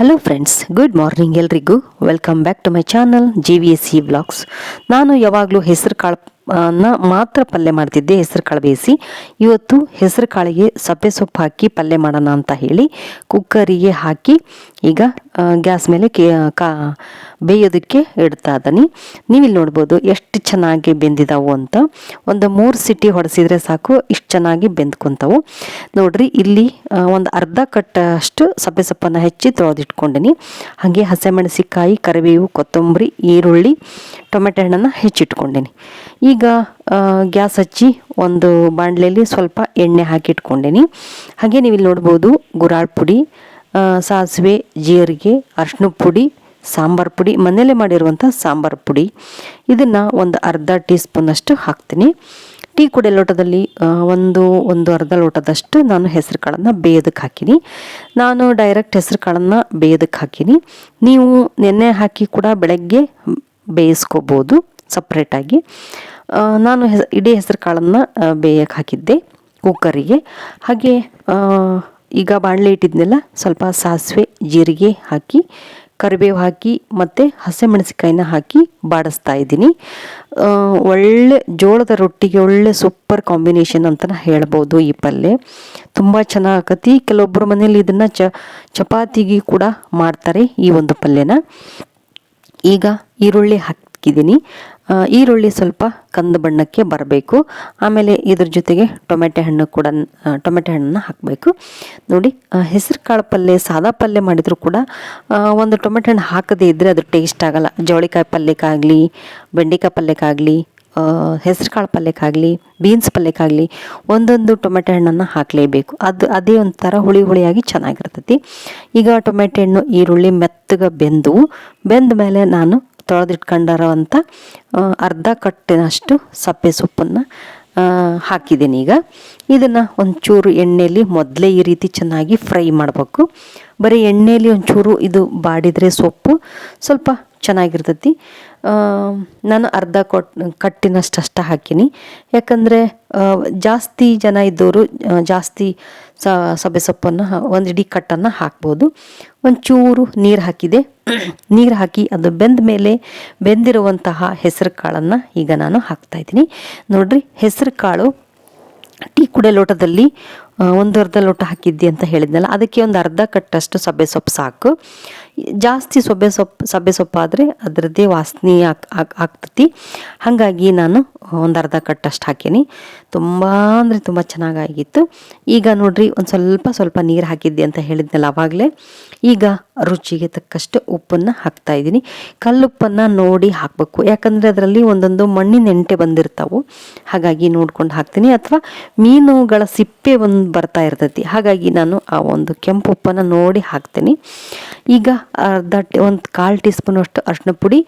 Hello friends good morning ಎಲ್ರಿಗೂ. Welcome back to my channel G V S C blogs ನಾನು ಯಾವಾಗಲೂ ಹೆಸರು ಕಾಳು ಮಾತ್ರ ಪಲ್ಯ ಮಾಡ್ತಿದ್ದೆ, ಹೆಸರು ಕಾಳು ಬೇಯಿಸಿ ಇವತ್ತು ಹೆಸರು ಕಾಳಿಗೆ ಸಪ್ಪೆ ಸೊಪ್ಪು ಹಾಕಿ ಪಲ್ಯ ಮಾಡೋಣ ಅಂತ ಹೇಳಿ ಕುಕ್ಕರಿಗೆ ಹಾಕಿ ಈಗ ಗ್ಯಾಸ್ ಮೇಲೆ ಕೇ, ಕಾ, ಬೇಯೋದಕ್ಕೆ ಇಡ್ತಾ ಇದ್ದೀನಿ. ಇಲ್ಲಿ ನೋಡ್ಬೋದು ಎಷ್ಟು ಚೆನ್ನಾಗಿ ಬೆಂದಿದಾವು ಅಂತ. ಒಂದು ಮೂರು ಸಿಟಿ ಹೊಡೆಸಿದ್ರೆ ಸಾಕು, ಇಷ್ಟು ಚೆನ್ನಾಗಿ ಬೆಂದ್ಕೊಂತಾವು. ನೋಡ್ರಿ, ಇಲ್ಲಿ ಒಂದು ಅರ್ಧ ಕಟ್ಟಷ್ಟು ಸಪ್ಪೆ ಸೊಪ್ಪನ್ನು ಹೆಚ್ಚಿ ತೊಳೆದಿಟ್ಕೊಂಡಿನಿ. ಹಾಗೆ ಹಸಿಮೆಣಸಿಕಾಯಿ ಕರಿಬೇವು, ಕೊತ್ತಂಬರಿ, ಈರುಳ್ಳಿ ಟೊಮೆಟೊ ಹಣ್ಣನ್ನು ಹೆಚ್ಚಿಟ್ಕೊಂಡೀನಿ. ಈಗ ಗ್ಯಾಸ್ ಹಚ್ಚಿ ಒಂದು ಬಾಣಲೆಯಲ್ಲಿ ಸ್ವಲ್ಪ ಎಣ್ಣೆ ಹಾಕಿಟ್ಕೊಂಡೀನಿ. ಹಾಗೆ ನೀವು ಇಲ್ಲಿ ನೋಡ್ಬೋದು ಗುರಾಳ್ ಪುಡಿ ಸಾಸಿವೆ, ಜೀರಿಗೆ ಅರ್ಶಿನ ಪುಡಿ, ಸಾಂಬಾರು ಪುಡಿ, ಮನೆಯಲ್ಲೇ ಮಾಡಿರುವಂಥ ಸಾಂಬಾರು ಪುಡಿ. ಇದನ್ನು ಒಂದು ಅರ್ಧ ಟೀ ಸ್ಪೂನಷ್ಟು ಹಾಕ್ತೀನಿ. ಟೀ ಕೂಡ ಲೋಟದಲ್ಲಿ ಒಂದು ಒಂದು ಅರ್ಧ ಲೋಟದಷ್ಟು ನಾನು ಹೆಸರು ಕಾಳನ್ನು ಬೇಯೋದಕ್ಕೆ ಹಾಕಿನಿ. ನಾನು ಡೈರೆಕ್ಟ್ ಹೆಸರು ಕಾಳನ್ನು ಬೇಯೋದಕ್ಕೆ ಹಾಕಿನಿ. ನೀವು ನೆನ್ನೆ ಹಾಕಿ ಕೂಡ ಬೆಳಗ್ಗೆ ಬೇಯಿಸ್ಕೋಬೋದು ಸಪ್ರೇಟಾಗಿ. ನಾನು ಹೆಸ, ಇಡೀ ಹೆಸರು ಕಾಳನ್ನು ಬೇಯಕ್ಕೆ ಹಾಕಿದ್ದೆ ಕುಕ್ಕರಿಗೆ. ಹಾಗೆ ಈಗ ಬಾಣಲೆ ಇಟ್ಟಿದ್ನೆಲ್ಲ, ಸ್ವಲ್ಪ ಸಾಸಿವೆ, ಜೀರಿಗೆ ಹಾಕಿ, ಕರಿಬೇವು ಹಾಕಿ, ಮತ್ತು ಹಸಿಮೆಣಸಿಕಾಯಿನ ಹಾಕಿ ಬಾಡಿಸ್ತಾ ಇದ್ದೀನಿ. ಒಳ್ಳೆ ಜೋಳದ ರೊಟ್ಟಿಗೆ ಒಳ್ಳೆ ಸೂಪರ್ ಕಾಂಬಿನೇಷನ್ ಅಂತ ಹೇಳ್ಬೋದು ಈ ಪಲ್ಯ. ತುಂಬ ಚೆನ್ನಾಗತಿ ಕೆಲವೊಬ್ಬರು ಮನೇಲಿ ಇದನ್ನು ಚಪಾತಿಗೆ ಕೂಡ ಮಾಡ್ತಾರೆ ಈ ಒಂದು ಪಲ್ಯನ. ಈಗ ಈರುಳ್ಳಿ ಹಾಕಿದ್ದೀನಿ. ಈರುಳ್ಳಿ ಸ್ವಲ್ಪ ಕಂದು ಬಣ್ಣಕ್ಕೆ ಬರಬೇಕು. ಆಮೇಲೆ ಇದ್ರ ಜೊತೆಗೆ ಟೊಮೆಟೊ ಹಣ್ಣು ಕೂಡ ಟೊಮೆಟೊ ಹಣ್ಣನ್ನು ಹಾಕಬೇಕು. ನೋಡಿ ಹೆಸರು ಕಾಳು ಪಲ್ಯ, ಸಾದಾ ಪಲ್ಯ ಮಾಡಿದರೂ ಕೂಡ ಒಂದು ಟೊಮೆಟೊ ಹಣ್ಣು ಹಾಕದೇ ಇದ್ದರೆ ಅದು ಟೇಸ್ಟ್ ಆಗಲ್ಲ. ಜವಳಿಕಾಯಿ ಪಲ್ಯಕ್ಕಾಗಲಿ ಬೆಂಡೆಕಾಯಿ ಪಲ್ಯಕ್ಕಾಗಲಿ ಹೆಸರು ಕಾಳು ಪಲ್ಯಕ್ಕಾಗಲಿ ಬೀನ್ಸ್ ಪಲ್ಯಕ್ಕಾಗಲಿ ಒಂದೊಂದು ಟೊಮೆಟೊ ಹಣ್ಣನ್ನು ಹಾಕಲೇಬೇಕು. ಅದು ಅದೇ ಒಂಥರ ಹುಳಿ ಹುಳಿಯಾಗಿ ಚೆನ್ನಾಗಿರ್ತೈತಿ. ಈಗ ಟೊಮೆಟೊ ಹಣ್ಣು ಈರುಳ್ಳಿ ಮೆತ್ತಗೆ ಬೆಂದು, ಬೆಂದ ಮೇಲೆ ನಾನು ತೊಳೆದಿಟ್ಕೊಂಡಿರೋವಂಥ ಅರ್ಧ ಕಟ್ಟಿನಷ್ಟು ಸಪ್ಪೆ ಸೊಪ್ಪನ್ನು ಹಾಕಿದ್ದೀನಿ ಈಗ. ಇದನ್ನು ಒಂಚೂರು ಎಣ್ಣೆಯಲ್ಲಿ ಮೊದಲೇ ಈ ರೀತಿ ಚೆನ್ನಾಗಿ ಫ್ರೈ ಮಾಡಬೇಕು. ಬರೀ ಎಣ್ಣೆಯಲ್ಲಿ ಒಂಚೂರು ಇದು ಬಾಡಿದರೆ ಸೊಪ್ಪು, ಸ್ವಲ್ಪ ಚೆನ್ನಾಗಿರ್ತೈತಿ. ನಾನು ಅರ್ಧ ಕೊಟ್ ಕಟ್ಟಿನಷ್ಟು ಅಷ್ಟ ಹಾಕೀನಿ. ಯಾಕಂದರೆ ಜಾಸ್ತಿ ಜನ ಇದ್ದವರು ಜಾಸ್ತಿ ಸಬೆ ಸೊಪ್ಪನ್ನು ಒಂದು ಇಡೀ ಕಟ್ಟನ್ನು ಹಾಕ್ಬೋದು. ಒಂಚೂರು ನೀರು ಹಾಕಿದೆ. ನೀರು ಹಾಕಿ ಅದು ಬೆಂದ ಮೇಲೆ ಬೆಂದಿರುವಂತಹ ಹೆಸರು ಕಾಳನ್ನು ಈಗ ನಾನು ಹಾಕ್ತಾಯಿದ್ದೀನಿ ನೋಡಿರಿ, ಹೆಸರು ಕಾಳು ಟೀ ಕುಡೆ ಲೋಟದಲ್ಲಿ ಒಂದು ಅರ್ಧ ಲೋಟ ಹಾಕಿದ್ದೆ ಅಂತ ಹೇಳಿದ್ನಲ್ಲ, ಅದಕ್ಕೆ ಒಂದು ಅರ್ಧ ಕಟ್ಟಷ್ಟು ಸಬ್ಬೆ ಸೊಪ್ಪು ಸಾಕು. ಜಾಸ್ತಿ ಸೊಬ್ಬೆ ಸೊಪ್ಪು ಸಬ್ಬೆ ಸೊಪ್ಪಾದರೆ ಅದರದ್ದೇ ವಾಸನೆ ಆಗ್ತತಿ. ಹಾಗಾಗಿ ನಾನು ಒಂದು ಅರ್ಧ ಕಟ್ಟಷ್ಟು ಹಾಕೀನಿ. ತುಂಬ ಅಂದರೆ ತುಂಬ ಚೆನ್ನಾಗಾಗಿತ್ತು. ಈಗ ನೋಡ್ರಿ, ಒಂದು ಸ್ವಲ್ಪ ಸ್ವಲ್ಪ ನೀರು ಹಾಕಿದ್ದೆ ಅಂತ ಹೇಳಿದ್ನಲ್ಲ ಆವಾಗಲೇ ಈಗ ರುಚಿಗೆ ತಕ್ಕಷ್ಟು ಉಪ್ಪನ್ನು ಹಾಕ್ತಾ ಇದ್ದೀನಿ. ಕಲ್ಲುಪ್ಪನ್ನು ನೋಡಿ ಹಾಕಬೇಕು. ಯಾಕಂದರೆ ಅದರಲ್ಲಿ ಒಂದೊಂದು ಮಣ್ಣಿನ ಎಂಟೆ ಬಂದಿರ್ತಾವೆ. ಹಾಗಾಗಿ ನೋಡ್ಕೊಂಡು ಹಾಕ್ತೀನಿ. ಅಥವಾ ಮೀನುಗಳ ಸಿಪ್ಪೆ ಒಂದು ಬರ್ತಾ ಇರ್ತೈತಿ. ಹಾಗಾಗಿ ನಾನು ಆ ಒಂದು ಕೆಂಪು ಉಪ್ಪನ್ನು ನೋಡಿ ಹಾಕ್ತೀನಿ. ಈಗ ಅರ್ಧ ಒಂದು ಕಾಲು ಟೀ ಸ್ಪೂನಷ್ಟು ಅರ್ಶಿನ ಪುಡಿ,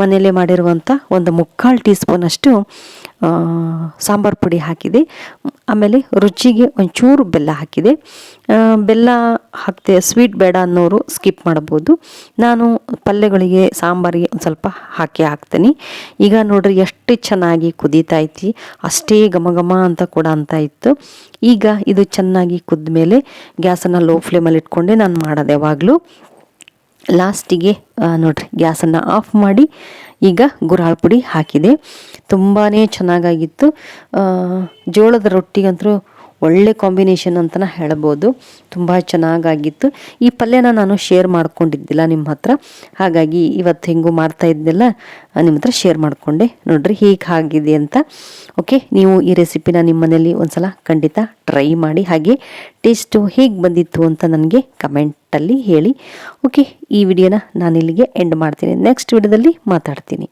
ಮನೆಯಲ್ಲೇ ಮಾಡಿರುವಂಥ ಒಂದು ಮುಕ್ಕಾಲು ಟೀ ಸ್ಪೂನಷ್ಟು ಸಾಂಬಾರು ಪುಡಿ ಹಾಕಿದೆ. ಆಮೇಲೆ ರುಚಿಗೆ ಒಂಚೂರು ಬೆಲ್ಲ ಹಾಕಿದೆ. ಬೆಲ್ಲ ಹಾಕ್ತೆ ಸ್ವೀಟ್ ಬೇಡ ಅನ್ನೋರು ಸ್ಕಿಪ್ ಮಾಡ್ಬೋದು ನಾನು ಪಲ್ಯಗಳಿಗೆ ಸಾಂಬಾರಿಗೆ ಒಂದು ಸ್ವಲ್ಪ ಹಾಕಿ ಹಾಕ್ತೀನಿ. ಈಗ ನೋಡ್ರಿ ಎಷ್ಟು ಚೆನ್ನಾಗಿ ಕುದೀತಾ ಐತಿ. ಅಷ್ಟೇ ಘಮ ಘಮ ಅಂತ ಕೂಡ ಅಂತ ಇತ್ತು. ಈಗ ಇದು ಚೆನ್ನಾಗಿ ಕುದ್ದ ಮೇಲೆ ಗ್ಯಾಸನ್ನು ಲೋ ಫ್ಲೇಮಲ್ಲಿ ಇಟ್ಕೊಂಡೆ ನಾನು ಮಾಡೋದು ಯಾವಾಗಲೂ. ಲಾಸ್ಟಿಗೆ ನೋಡಿರಿ ಗ್ಯಾಸನ್ನು ಆಫ್ ಮಾಡಿ ಈಗ ಗುರಾಳ್ ಪುಡಿ ಹಾಕಿದೆ. ತುಂಬಾ ಚೆನ್ನಾಗಾಗಿತ್ತು. ಜೋಳದ ರೊಟ್ಟಿಗಂತೂ ಒಳ್ಳೆ ಕಾಂಬಿನೇಷನ್ ಅಂತಲೇ ಹೇಳ್ಬೋದು. ತುಂಬ ಚೆನ್ನಾಗಾಗಿತ್ತು. ಈ ಪಲ್ಯನ ನಾನು ಶೇರ್ ಮಾಡ್ಕೊಂಡಿದ್ದಿಲ್ಲ ನಿಮ್ಮ ಹತ್ರ. ಹಾಗಾಗಿ ಇವತ್ತು ಹೆಂಗೂ ಮಾಡ್ತಾ ಇದ್ದಿಲ್ಲ. ನಿಮ್ಮ ಹತ್ರ ಶೇರ್ ಮಾಡಿಕೊಂಡೆ. ನೋಡ್ರಿ ಹೀಗೆ ಆಗಿದೆ ಅಂತ. ಓಕೆ ನೀವು ಈ ರೆಸಿಪಿನ ನಿಮ್ಮ ಮನೇಲಿ ಒಂದ್ಸಲ ಖಂಡಿತ ಟ್ರೈ ಮಾಡಿ. ಹಾಗೆ ಟೇಸ್ಟು ಹೇಗೆ ಬಂದಿತ್ತು ಅಂತ ನನಗೆ ಕಮೆಂಟಲ್ಲಿ ಹೇಳಿ. ಓಕೆ ಈ ವಿಡಿಯೋನ ನಾನು ಇಲ್ಲಿಗೆ ಎಂಡ್ ಮಾಡ್ತೀನಿ. ನೆಕ್ಸ್ಟ್ ವಿಡಿಯೋದಲ್ಲಿ ಮಾತಾಡ್ತೀನಿ.